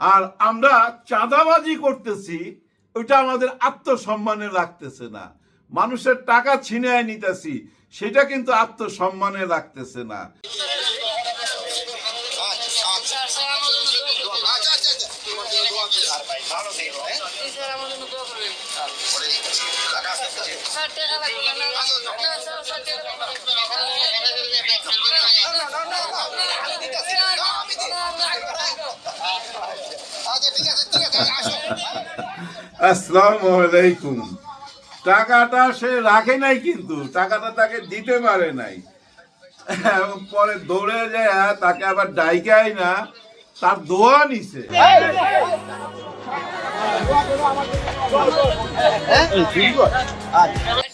আর আমরা চাঁদাবাজি করতেছি ওটা আমাদের আত্মসম্মানে রাখতেছে না। মানুষের টাকা ছিনিয়ে নিতেছি, সেটা কিন্তু আত্মসম্মানে রাখতেছে না। আসসালামু আলাইকুম। টাকাটা সে রাখে নাই কিন্তু, টাকাটা তাকে দিতে পারে নাই। পরে দৌড়ে যায় তাকে আবার ডাইকাই না, তার দোয়া নিছে।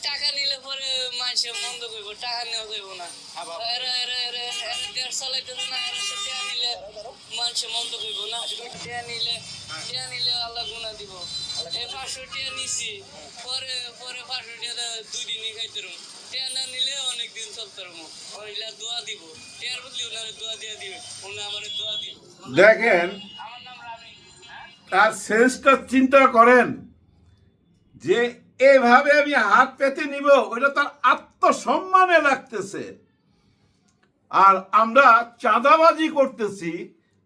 টাকা নিলে পরে মানুষে মন্দ করব টাকা নেওয়া যাইব না। এরা এরা এরা এরা দেড় চালাইতেছে না এরা সে টাকা নিলে মানুষে মন্দ করব না। নিলে টাকা নিলে আল্লাহ গুণা দিব। এই পাঁচশো টাকা নিছি পরে পরে পাঁচশো টাকা দুই দিনই খাইতে রুম। টাকা না নিলে অনেক দিন চলতে রুম। ওইলা দোয়া দিব। টাকার বদলে ওনারে দোয়া দিয়ে দিবে উনি আমার দোয়া দিব। দেখেন হ্যাঁ? তার সেন্সটা চিন্তা করেন যে এভাবে আমি হাত পেতে নিব ওইটা তার আত্মসম্মানে রাখতেছে আর আমরা চাঁদাবাজি করতেছি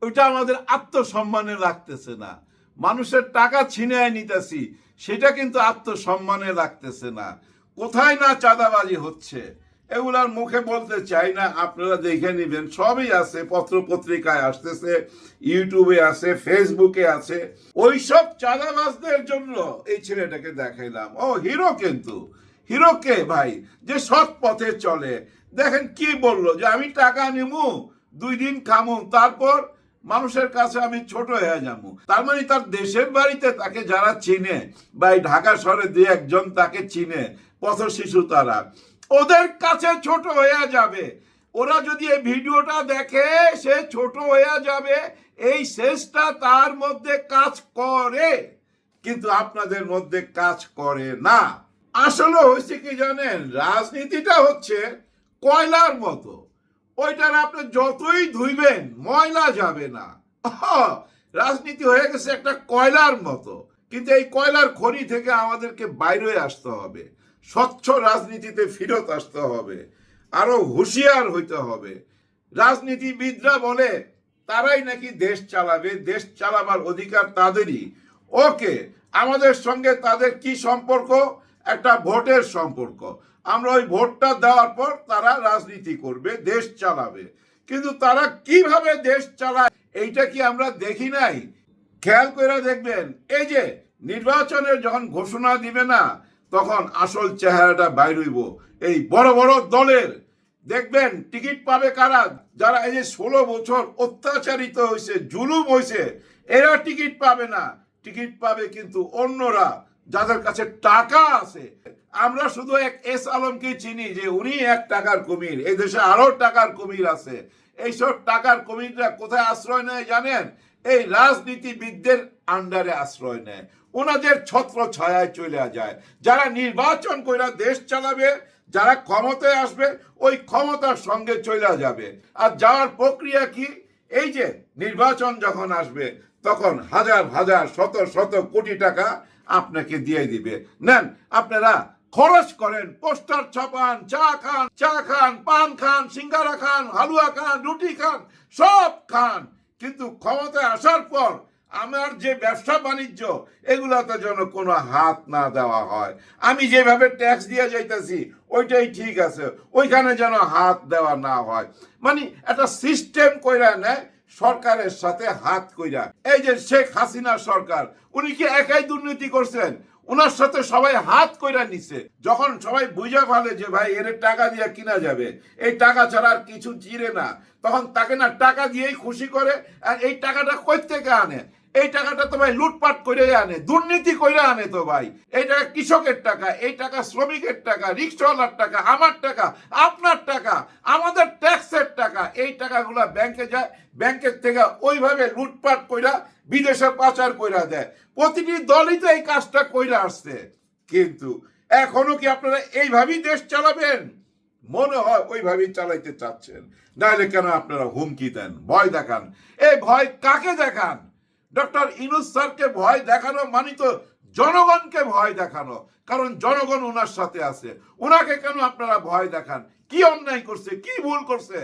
ওইটা আমাদের আত্মসম্মানে রাখতেছে না। মানুষের টাকা ছিনিয়ে নিতেছি, সেটা কিন্তু আত্মসম্মানে রাখতেছে না। কোথায় না চাঁদাবাজি হচ্ছে? এগুলার মুখে বলতে চাই না, আপনারা দেখে নেবেন। সবই আছে পত্র পত্রিকায় আসতেছে, ইউটিউবে আছে, ফেসবুকে আছে। ওইসব চাঁদাবাজদের জন্য এই ছেলেটাকে দেখাইলাম। ও, হিরো কিন্তু। হিরো কে ভাই? যে সৎ পথে চলে। দেখেন কি বলল, যে আমি টাকা নিমু, দুই দিন খামু তারপর মানুষের কাছে আমি ছোট হয়ে যাব। তার মানে তার দেশের বাড়িতে তাকে যারা চিনে, বা ঢাকা শহরে দুই একজন তাকে চিনে, পথ শিশু তারা, ওদের কাছে ছোট হয়ে যাবে। ওরা যদি এই ভিডিওটা দেখে, সে ছোট হয়ে যাবে, এই শেষটা তার মধ্যে কাজ করে, কিন্তু আপনাদের মধ্যে কাজ করে না। আসলে হয়েছে কি জানেন? রাজনীতিটা হচ্ছে কয়লার মতো। ওইটার আপনি যতই ধুইবেন, ময়লা যাবে না। রাজনীতি হয়ে গেছে একটা কয়লার মতো। কিন্তু এই কয়লার খনি থেকে আমাদেরকে বাইরে আসতে হবে। স্বচ্ছ রাজনীতিতে ফিরত আসতে হবে। আরও হুঁশিয়ার হইতে হবে। রাজনীতিবিদরা বলে, তারাই নাকি দেশ চালাবে, দেশ চালাবার অধিকার তাদেরই। ওকে, আমাদের সঙ্গে তাদের কি সম্পর্ক? একটা ভোটের সম্পর্ক। আমরা ওই ভোটটা দেওয়ার পর তারা রাজনীতি করবে, দেশ চালাবে। কিন্তু তারা কীভাবে দেশ চালায়, এইটা কি আমরা দেখি নাই? খেয়াল করে দেখবেন, এই যে নির্বাচনের যখন ঘোষণা দিবে না, তখন আসল চেহারাটা বাইরইব এই বড় বড় দলের, দেখবেন টিকিট পাবে কারা? যারা এই যে ষোলো বছর অত্যাচারিত হয়েছে জুলুম হয়েছে এরা টিকিট পাবে না। টিকিট পাবে কিন্তু অন্যরা, যাদের কাছে টাকা আছে আমরা শুধু এক এস আলমকে চিনি যে উনি এক টাকার কুমির। এই দেশে আরও টাকার কুমির আছে। এইসব টাকার কুমিররা কোথায় আশ্রয় নেয় জানেন? এই রাজনীতিবিদদের আন্ডারে আশ্রয় নেয়। ওনাদের ছত্র ছায়ায় চলে যায়। যারা নির্বাচন কইরা দেশ চালাবে, যারা ক্ষমতায় আসবে, ওই ক্ষমতার সঙ্গে চলে যাবে। আর যাওয়ার প্রক্রিয়া কি? এই যে নির্বাচন যখন আসবে, তখন হাজার হাজার, শত শত কোটি টাকা আপনাকে দিয়ে দিবে। নেন, আপনারা খরচ করেন। পোস্টার ছাপান, চা খান চা খান, পান খান, সিঙ্গারা খান, হালুয়া খান, রুটি খান, সব খান। কিন্তু ক্ষমতায় আসার পর আমার যে ব্যবসা বাণিজ্য, এগুলাতে যেন কোনো হাত না দেওয়া হয়। আমি যেভাবে ট্যাক্স দিয়ে যাইতেছি, ওইটাই ঠিক আছে। ওইখানে যেন হাত দেওয়া না হয়। মানে একটা সিস্টেম কইরা নেয় সরকারের সাথে হাত কইরা। এই যে শেখ হাসিনা সরকার, উনি কি একাই দুর্নীতি করছেন? ওনার সাথে সবাই হাত কইরা নিছে। যখন সবাই বুঝা ফেলে যে ভাই, এর টাকা দিয়ে কিনা যাবে। এই টাকা ছাড়া আর কিছু চিরে না। তখন তাকে না টাকা দিয়েই খুশি করে, আর এই টাকাটা কই থেকে আনে? এই টাকাটা তো ভাই লুটপাট করে আনে, দুর্নীতি করে আনে তো ভাই। এই টাকা কৃষকের টাকা, এই টাকা শ্রমিকের টাকা, রিক্সাওয়ালার টাকা, আমার টাকা, আপনার টাকা, আমাদের ট্যাক্সের টাকা, এই টাকাগুলো ব্যাংকে যায়, ব্যাংকের থেকে ওইভাবে লুটপাট কইরা বিদেশে পাচার কইরা দেয়। প্রতিটি দলই তো এই কাজটা কইরা আসছে। কিন্তু এখনও কি আপনারা এইভাবেই দেশ চালাবেন? মনে হয় ওইভাবেই চালাইতে চাচ্ছেন। নাহলে কেন আপনারা হুমকি দেন? ভয় দেখান। এই ভয় কাকে দেখান? ডক্টর ইনুস স্যারকে ভয় দেখানো মানে তো জনগণকে ভয় দেখানো। কারণ জনগণ ওনার সাথে আছে। ওনাকে কেন আপনারা ভয় দেখান? কি অন্যায় করছে? কি ভুল করছে?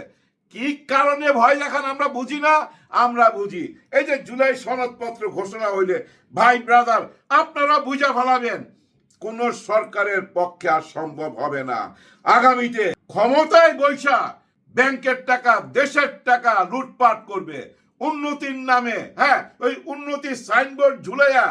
কি কারণে ভয় দেখান আমরা বুঝি না? আমরা বুঝি। এই যে জুলাই সনদপত্র ঘোষণা হইলে, ভাই ব্রাদার, আপনারা বুঝা ফেলাবেন, কোন সরকারের পক্ষে আর সম্ভব হবে না। আগামীতে ক্ষমতায় বৈশা ব্যাংকের টাকা, দেশের টাকা লুটপাট করবে। উন্নতির নামে হ্যাঁ ওই উন্নতির সাইনবোর্ড ঝুলাইয়া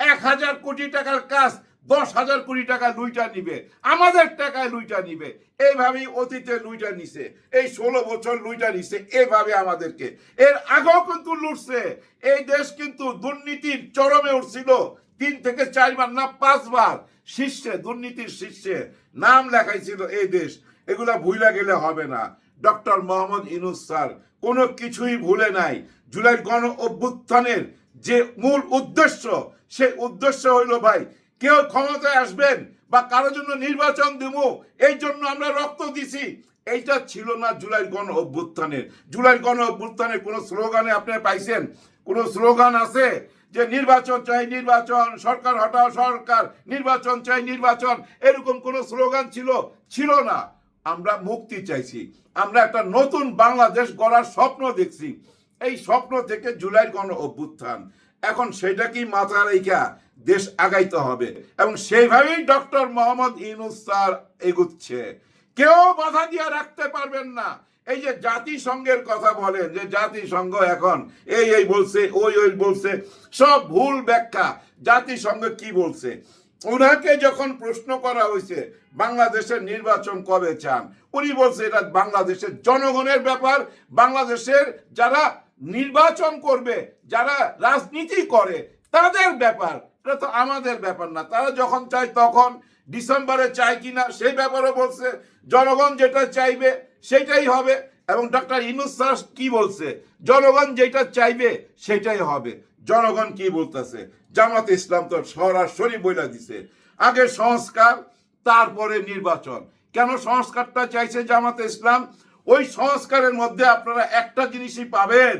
এক হাজার কোটি টাকার কাজ দশ হাজার কোটি টাকা লুইটা নিবে, আমাদের টাকায় লুইটা নিবে, এইভাবেই অতীতে লুইটা নিছে, এই ষোলো বছর লুইটা নিছে এইভাবে আমাদেরকে। এর আগেও কিন্তু লুটছে, এই দেশ কিন্তু দুর্নীতির চরমে উঠছিল, তিন থেকে চারবার না পাঁচবার শীর্ষে, দুর্নীতির শীর্ষে নাম লেখাইছিল এই দেশ, এগুলা ভুলে গেলে হবে না। ডক্টর মোহাম্মদ ইনুস স্যার, কোনো কিছুই ভুলে নাই। জুলাই গণ অভ্যুত্থানের যে মূল উদ্দেশ্য, সেই উদ্দেশ্য হইল, ভাই, কেউ ক্ষমতায় আসবেন বা কারোর জন্য নির্বাচন দেব এই জন্য আমরা রক্ত দিছি। এইটা ছিল না জুলাই গণ অভ্যুত্থানের। জুলাই গণ অভ্যুত্থানের কোনো স্লোগানে আপনি পাইছেন? কোনো স্লোগান আছে যে নির্বাচন চাই, নির্বাচন, সরকার হটাও সরকার, নির্বাচন চাই, নির্বাচন? এরকম কোনো স্লোগান ছিল? ছিল না। আমরা মুক্তি চাইছি। আমরা একটা নতুন বাংলাদেশ গড়ার স্বপ্ন দেখছি। এই স্বপ্ন থেকে জুলাই গণ অভ্যুত্থান। এখন সেটা কি মাথা রেখা দেশ আগাইতে হবে? এবং সেইভাবেই ডক্টর মোহাম্মদ ইউনুস স্যার এগুচ্ছে। কেউ বাধা দিয়ে রাখতে পারবেন না। এই যে জাতিসংঘের কথা বলেন, যে জাতিসংঘ এখন এই এই বলছে, ওই ওই বলছে, সব ভুল ব্যাখ্যা জাতিসংঘ কি বলছে? ওনাকে যখন প্রশ্ন করা হয়েছে, বাংলাদেশের নির্বাচন কবে চান? উনি বলছে, এটা বাংলাদেশের জনগণের ব্যাপার। বাংলাদেশের যারা নির্বাচন করবে, যারা রাজনীতি করে, তাদের ব্যাপার। এটা তো আমাদের ব্যাপার না। তারা যখন চায় তখন। ডিসেম্বরে চায় কিনা, সেই ব্যাপারে বলছে। জনগণ যেটা চাইবে সেটাই হবে। এবং ডক্টর ইনুস স্যার কি বলছে? জনগণ যেটা চাইবে সেটাই হবে। জনগণ কি বলতেছে? জামাত ইসলাম তো সরাসরি বইলা দিছে। আগে সংস্কার, তারপরে নির্বাচন। কেন সংস্কারটা চাইছে জামাতে ইসলাম? ওই সংস্কারের মধ্যে আপনারা একটা জিনিসই পাবেন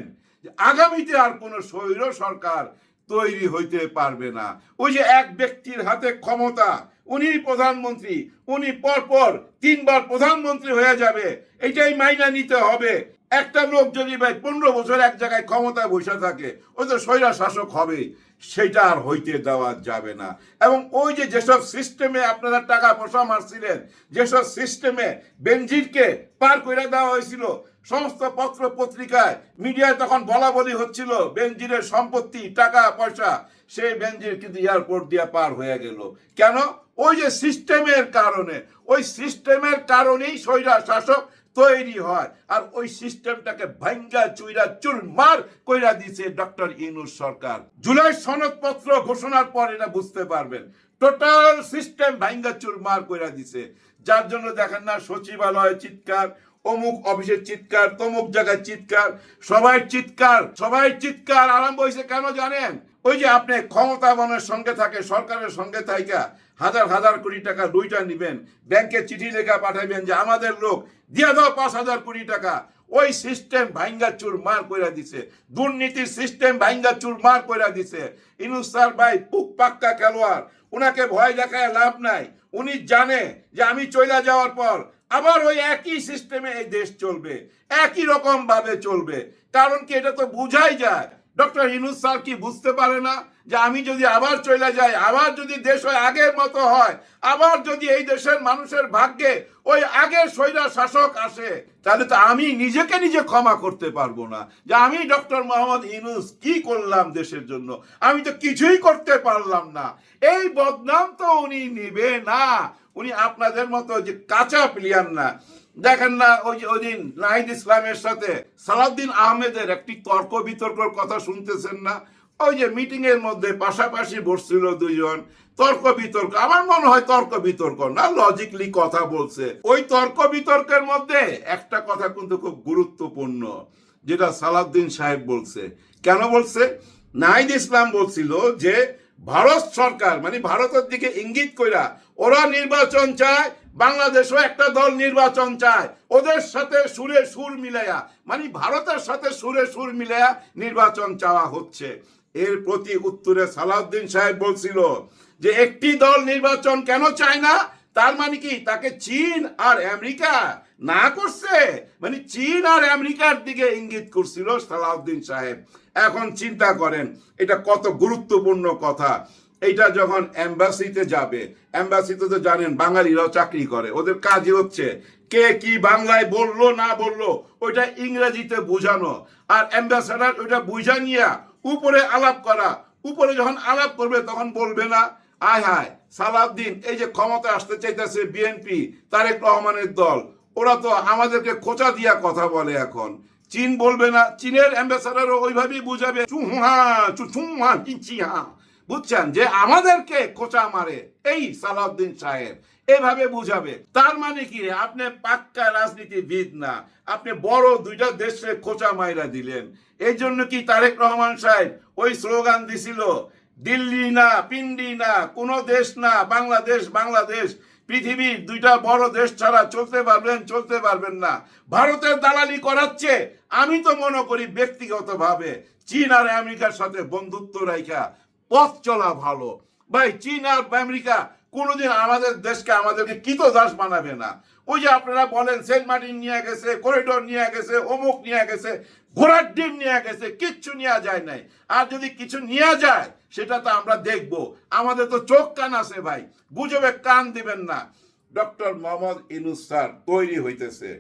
আগামীতে আর কোনো স্বৈর সরকার তৈরি হইতে পারবে না। ওই যে এক ব্যক্তির হাতে ক্ষমতা, উনি প্রধানমন্ত্রী, উনি পরপর তিনবার প্রধানমন্ত্রী হয়ে যাবে, এটাই মাইনা নিতে হবে। একটা লোক যদি ভাই পনেরো বছর এক জায়গায় ক্ষমতায় বসে থাকে ওই তো স্বৈরা শাসক হবে সেটা আর হইতে দেওয়া যাবে না। এবং ওই যে যেসব সিস্টেমে আপনারা টাকা পয়সা মারছিলেন, যেসব সিস্টেমে বেনজিরকে পার করে দেওয়া হয়েছিল, সমস্ত পত্র পত্রিকায় মিডিয়ায় তখন বলা বলি হচ্ছিল, বেনজিরের সম্পত্তি, টাকা, পয়সা, সেই বেনজির কিন্তু এয়ারপোর্ট দিয়ে পার হয়ে গেল। কেন? ওই যে সিস্টেমের কারণে। ওই সিস্টেমের কারণেই স্বৈরা শাসক তৈরি হয়। আর ওই সিস্টেমটাকে ভাঙ্গা, চুইরা চুরমার কইরা দিছে ডক্টর ইনুস সরকার। জুলাই সনদপত্র ঘোষণার পর এটা বুঝতে পারবেন। টোটাল সিস্টেম ভাঙ্গা চুরমার কইরা দিছে। যার জন্য দেখেন না, সচিবালয় চিৎকার, অমুক অফিসের চিৎকার, তমুক জায়গায় চিৎকার, সবাই চিৎকার সবাই চিৎকার, আরম্ভ হয়েছে কেন জানেন? ওই যে আপনি ক্ষমতাবনের সঙ্গে থাকে, সরকারের সঙ্গে থাইকা হাজার হাজার কোটি টাকা দুইটা নিবেন। ব্যাংকে চিঠি লেখা পাঠাবেন যে আমাদের লোক দিয়ে দাও পাঁচ হাজার কোটি টাকা। ওই সিস্টেম ভাইঙ্গা চুর মার কইরা দিছে। দুর্নীতির সিস্টেম ভাইঙ্গা চুর মার কইরা দিছে। ইনুসার ভাই পুক পাক্কা খেলোয়াড়। উনাকে ভয় দেখায় লাভ নাই। উনি জানে যে আমি চলে যাওয়ার পর আবার ওই একই সিস্টেমে এই দেশ চলবে। একই রকম ভাবে চলবে। কারণ কি এটা তো বুঝাই যায়। ডক্টর ইনুস স্যার কি বুঝতে পারে না যে আমি যদি আবার চলে যাই, আবার যদি দেশ ওই আগের মতো হয়, আবার যদি এই দেশের মানুষের ভাগ্যে ওই আগের স্বৈরা শাসক আসে, তাহলে তো আমি নিজেকে নিজে ক্ষমা করতে পারব না। যে আমি ডক্টর মোহাম্মদ ইনুস, কি করলাম দেশের জন্য? আমি তো কিছুই করতে পারলাম না। এই বদনাম তো উনি নিবে না। উনি আপনাদের মতো যে কাঁচা প্লেয়ার না। দেখেন না, ওই ওই দিন নাহিদ ইসলামের সাথে সালাউদ্দিন আহমেদের একটি তর্ক বিতর্কর কথা শুনতেছেন না? ওই যে মিটিং এর মধ্যে পাশাপাশি বসছিল দুইজন, তর্ক বিতর্ক, আমার মনে হয় তর্ক বিতর্ক না লজিকলি কথা বলছে। ওই তর্ক বিতর্কের মধ্যে একটা কথা কিন্তু খুব গুরুত্বপূর্ণ, যেটা সালাউদ্দিন সাহেব বলছে। কেন বলছে? নাহিদ ইসলাম বলছিল যে, ভারত সরকার মানে ভারতের দিকে ইঙ্গিত কইরা ওরা নির্বাচন চায় বাংলাদেশও একটা দল নির্বাচন চায়। ওদের সাথে সুরে সুর মিলাইয়া মানে ভারতের সাথে সুরে সুর মিলাইয়া নির্বাচন চাওয়া হচ্ছে। এর প্রতি উত্তরে সালাউদ্দিন সাহেব বলছিল যে, একটি দল নির্বাচন কেন চায় না? তার মানে কি? তাকে চীন আর আমেরিকা না করছে? মানে চীন আর আমেরিকার দিকে ইঙ্গিত করছিল সালাউদ্দিন সাহেব। এখন চিন্তা করেন, এটা কত গুরুত্বপূর্ণ কথা। এইটা যখন এম্বাসিতে যাবে, এম্বাসিতে তো জানেন বাঙালিরাও চাকরি করে, ওদের কাজই হচ্ছে কে কি বাংলায় বলল, না বলল, ওইটা ইংরেজিতে বোঝানো। আর অ্যাম্বাসাডার ওইটা বুঝা নিয়া উপরে আলাপ করা, উপরে যখন আলাপ করবে তখন বলবে না, আয় হায়, সালাউদ্দিন, এই যে ক্ষমতা আসতে চাইতেছে বিএনপি, তারেক রহমানের দল, ওরা তো আমাদেরকে খোঁচা দিয়া কথা বলে এখন। চীন বলবে না, চীনের অ্যাম্বাসাডারও ওইভাবেই বুঝাবে, চুহা চুচুহা চিহা বুঝছেন? যে আমাদেরকে খোঁচা মারে, এই সালাউদ্দিন সাহেব। এভাবে বুঝাবে। তার মানে কি? আপনি পাক্কা রাজনীতিবিদ না। আপনি বড় দুইটা দেশে খোঁচা মাইরা দিলেন। এই জন্য কি তারেক রহমান সাহেব ওই স্লোগান দিছিল? দিল্লি না, পিন্ডি না, কোনো দেশ না, বাংলাদেশ বাংলাদেশ। পৃথিবীর দুইটা বড় দেশ ছাড়া চলতে পারবেন চলতে পারবেন না। ভারতের দালালি করাচ্ছে, আমি তো মনে করি ব্যক্তিগতভাবে। চীন আর আমেরিকার সাথে বন্ধুত্ব রাখা পথ চলা ভালো। ভাই, চীন আর আমেরিকা কোনোদিন আমাদের দেশকে আমাদেরকে কিত দাস বানাবে না। ওই যে আপনারা বলেন, সেন্ট মার্টিন নিয়ে গেছে, করিডোর নিয়ে গেছে, অমুক নিয়ে গেছে, ঘোড়ার ডিম নিয়ে গেছে, কিচ্ছু নেওয়া যায় নাই। আর যদি কিছু নিয়ে যায়, সেটা তো আমরা দেখব। আমাদের তো চোখ কান আছে ভাই, গুজবে কান দিবেন না। ডক্টর মোহাম্মদ ইনুস স্যার, তৈরি হইতেছে।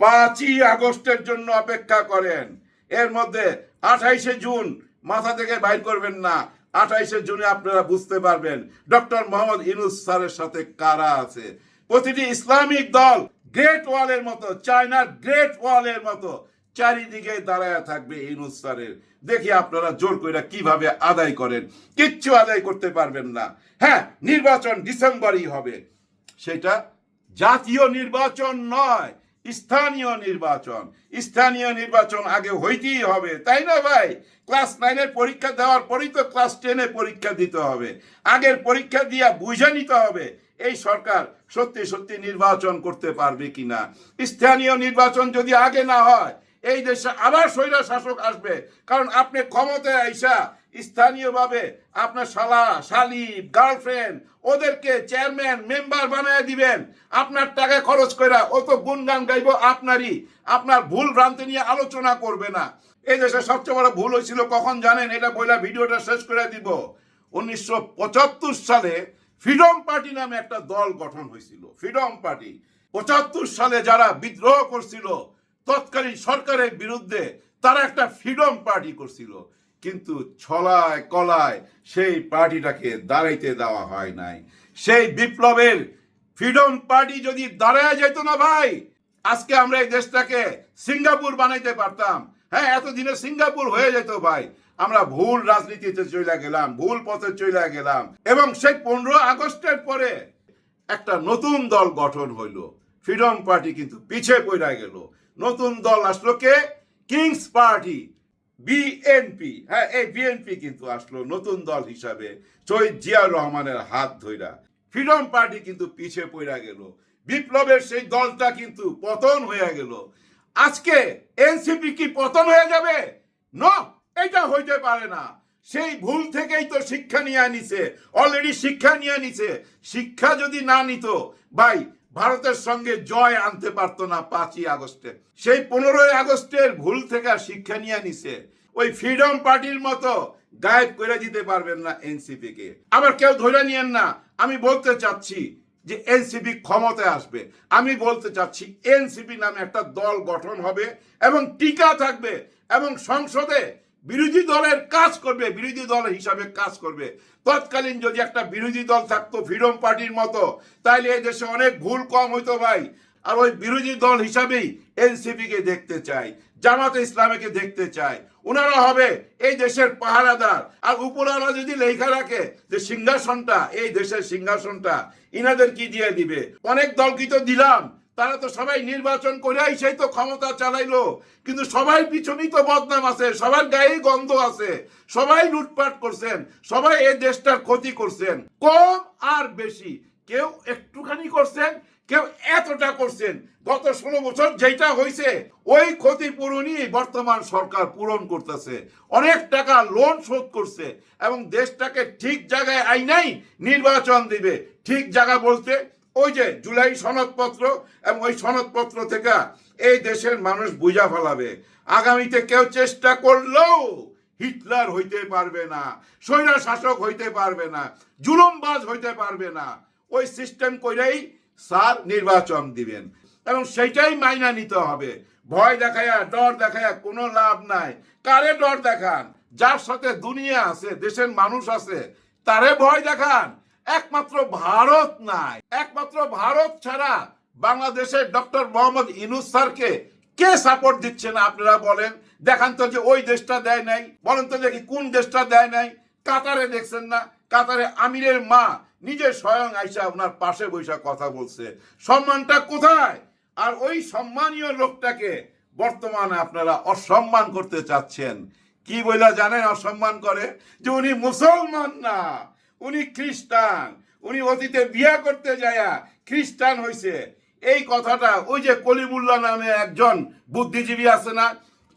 পাঁচই আগস্টের জন্য অপেক্ষা করেন। এর মধ্যে আঠাইশে জুন মাথা থেকে বাইর করবেন না। আঠাইশে জুনে আপনারা বুঝতে পারবেন ডক্টর মোহাম্মদ ইনুস স্যারের সাথে কারা আছে। প্রতিটি ইসলামিক দল গ্রেট ওয়ালের মতো চায়নার গ্রেট ওয়ালের মতো চারিদিকে দাঁড়ায় থাকবে ইনুস স্যারের। দেখি আপনারা জোর করে কীভাবে আদায় করেন। কিচ্ছু আদায় করতে পারবেন না। হ্যাঁ নির্বাচন ডিসেম্বরই হবে। সেটা জাতীয় নির্বাচন নয়। স্থানীয় নির্বাচন। স্থানীয় নির্বাচন আগে হইতেই হবে, তাই না ভাই? ক্লাস নাইনের পরীক্ষা দেওয়ার পরেই তো ক্লাস টেনে পরীক্ষা দিতে হবে। আগের পরীক্ষা দিয়া বুঝে নিতে হবে, এই সরকার সত্যি সত্যি নির্বাচন করতে পারবে কিনা। স্থানীয় নির্বাচন যদি আগে না হয় এই দেশে আবার স্বৈরা শাসক আসবে। কারণ আপনি ক্ষমতায় আইসা স্থানীয়ভাবে আপনার শালা শালি গার্লফ্রেন্ড, ওদেরকে চেয়ারম্যান, মেম্বার বানায় দিবেন। আপনার টাকা খরচ করে ও তো গুনগান গাইব আপনারই। আপনার ভুল ভ্রান্তি নিয়ে আলোচনা করবে না। এই দেশে সবচেয়ে বড় ভুল হয়েছিল কখন জানেন? এটা বইলা ভিডিওটা শেষ করে দিব। উনিশশো পঁচাত্তর সালে ফ্রিডম পার্টি নামে একটা দল গঠন হয়েছিল ফ্রিডম পার্টি। পঁচাত্তর সালে যারা বিদ্রোহ করছিল তৎকালীন সরকারের বিরুদ্ধে তারা একটা ফ্রিডম পার্টি করছিল। কিন্তু ছলায়, কলায় সেই পার্টিটাকে দাঁড়াইতে দেওয়া হয় নাই। সেই বিপ্লবের ফ্রিডম পার্টি যদি দাঁড়ায় যেত না ভাই, আজকে আমরা এই দেশটাকে সিঙ্গাপুর বানাইতে পারতাম। হ্যাঁ এতদিনে সিঙ্গাপুর হয়ে যেত ভাই। আমরা ভুল রাজনীতিতে চলে গেলাম, ভুল পথে চলে গেলাম। এবং সেই পনেরো আগস্টের পরে একটা নতুন দল গঠন হইল। ফ্রিডম পার্টি কিন্তু পিছিয়ে পড়ে গেল। নতুন দল আসলো কে? কিংস পার্টি বিএনপি হ্যাঁ এই বিএনপি কিন্তু আসলো নতুন দল হিসাবে, শহীদ জিয়াউর রহমানের হাত ধইরা। ফ্রিডম পার্টি কিন্তু পিছে পড়া গেল। বিপ্লবের সেই দলটা কিন্তু পতন হয়ে গেল। আজকে এনসিপি কি পতন হয়ে যাবে? ন, এটা হইতে পারে না। সেই ভুল থেকেই তো শিক্ষা নিয়ে নিছে অলরেডি শিক্ষা নিয়ে নিছে শিক্ষা যদি না নিত, ভাই ভারতের সঙ্গে জয় আনতে পারতো না পাঁচই আগস্টে। সেই পনেরোই আগস্টের ভুল থেকে শিক্ষা নিয়ে নিছে। ওই ফ্রিডম পার্টির মতো গায়েব করে দিতে পারবেন না এনসিপি কে আবার কেউ ধরে নিয়েন না, আমি বলতে চাচ্ছি যে এনসিপি ক্ষমতায় আসবে। আমি বলতে চাচ্ছি এনসিপি নামে একটা দল গঠন হবে এবং টিকা থাকবে এবং সংসদে বিরোধী দলের কাজ করবে, বিরোধী দল হিসাবে কাজ করবে। তৎকালীন যদি একটা বিরোধী দল থাকতো, ফ্রিডম পার্টির মতো, তাইলে এই দেশে অনেক ভুল কম হইতো ভাই। আর ওই বিরোধী দল হিসাবেই এনসিপি কে দেখতে চাই, জামাতে ইসলামীকে দেখতে চাই। ওনারা হবে এই দেশের পাহারাদার। আর উপরালা যদি লেখা রাখে যে সিংহাসনটা, এই দেশের সিংহাসনটা, ইনাদের কি দিয়ে দিবে? অনেক দলকে তো দিলাম তারা তো সবাই নির্বাচন করে সেই তো ক্ষমতা চালাইলো। কিন্তু সবাই পিছনেই তো বদনাম আছে, সবার গায়েই গন্ধ আছে, সবাই লুটপাট করছেন, সবাই এই দেশটার ক্ষতি করছেন। কম আর বেশি, কেউ একটুখানি করছেন, কেউ এতটা করছেন। গত ষোলো বছর যেটা হয়েছে ওই ক্ষতিপূরণই বর্তমান সরকার পূরণ করতেছে। অনেক টাকা লোন শোধ করছে এবং দেশটাকে ঠিক জায়গায় আইনাই নির্বাচন দিবে। ঠিক জায়গা বলতে ওই যে জুলাই সনদপত্র এবং ওই সনদপত্র থেকে এই দেশের মানুষ বুঝা ফেলাবে। আগামীতে কেউ চেষ্টা করলেও হিটলার হইতে পারবে না স্বৈরা শাসক হইতে পারবে না, জুলুমবাজ হইতে পারবে না। ওই সিস্টেম কইরাই স্যার নির্বাচন দিবেন। এবং সেইটাই মাইনা নিতে হবে। ভয় দেখায়া ডর দেখায়া কোনো লাভ নাই। কারে ডর দেখান? যার সাথে দুনিয়া আছে, দেশের মানুষ আছে, তারে ভয় দেখান। একমাত্র ভারত নাই। একমাত্র ভারত ছাড়া বাংলাদেশের ডক্টর মোহাম্মদ ইনুস স্যারকে কে সাপোর্ট দিচ্ছে না আপনারা বলেন? দেখান তো যে ওই দেশটা দেয় নাই, বলেন তো দেখি কোন দেশটা দেয় নাই। কাতারে দেখছেন না, কাতারে আমিরের মা নিজে স্বয়ং আইসা আপনার পাশে বৈশা কথা বলছে। সম্মানটা কোথায়? আর ওই সম্মানীয় লোকটাকে বর্তমানে আপনারা অসম্মান করতে চাচ্ছেন। কি বইলা জানেন অসম্মান করে? যে উনি মুসলমান না। উনি খ্রিস্টান। উনি অতীতে বিয়া করতে যায়া খ্রিস্টান হইছে। এই কথাটা ওই যে কলিমুল্লাহ নামে একজন বুদ্ধিজীবী আছে না,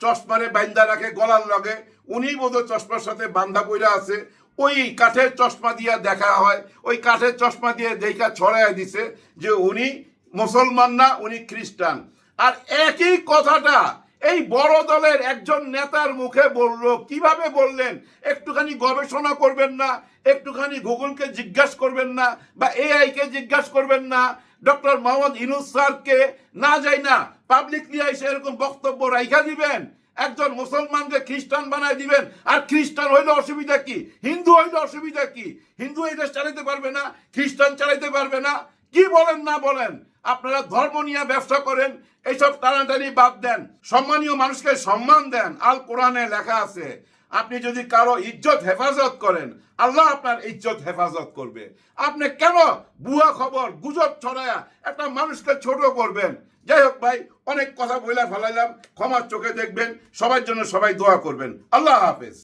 চশমারে বাইন্দা রাখে গলার লগে, উনি বোধ চশমার সাথে বান্ধা পইরা আছে। ওই কাঠের চশমা দিয়া দেখা হয়, ওই কাঠের চশমা দিয়ে দেখা ছড়াই দিছে যে উনি মুসলমান না, উনি খ্রিস্টান। আর একই কথাটা এই বড় দলের একজন নেতার মুখে বলল, কীভাবে বললেন? একটুখানি গবেষণা করবেন না, একটুখানি গুগলকে জিজ্ঞাসা করবেন না বা এআই কে জিজ্ঞাসা করবেন না। ডক্টর মোহাম্মদ ইনুস স্যারকে না যাই না, পাবলিকলি এসে এরকম বক্তব্য রাইখা দিবেন। একজন মুসলমানকে খ্রিস্টান বানায় দিবেন। আর খ্রিস্টান হইলে অসুবিধা কি? হিন্দু হইলে অসুবিধা কি? হিন্দু এই দেশ চালাইতে পারবে না, খ্রিস্টান চালাইতে পারবে না। কি বলেন না বলেন? আপনারা ধর্ম নিয়ে ব্যবসা করেন এইসব টানাটানি বাদ দেন। সম্মানীয় মানুষকে সম্মান দেন। আল কোরআনে লেখা আছে, আপনি যদি কারও ইজ্জত হেফাজত করেন, আল্লাহ আপনার ইজ্জত হেফাজত করবে। আপনি কেন বুয়া খবর, গুজব ছড়ায়া একটা মানুষকে ছোট করবেন? যাই হোক ভাই, অনেক কথা বইলা ফেলাইলাম। ক্ষমার চোখে দেখবেন, সবার জন্য সবাই দোয়া করবেন। আল্লাহ হাফেজ।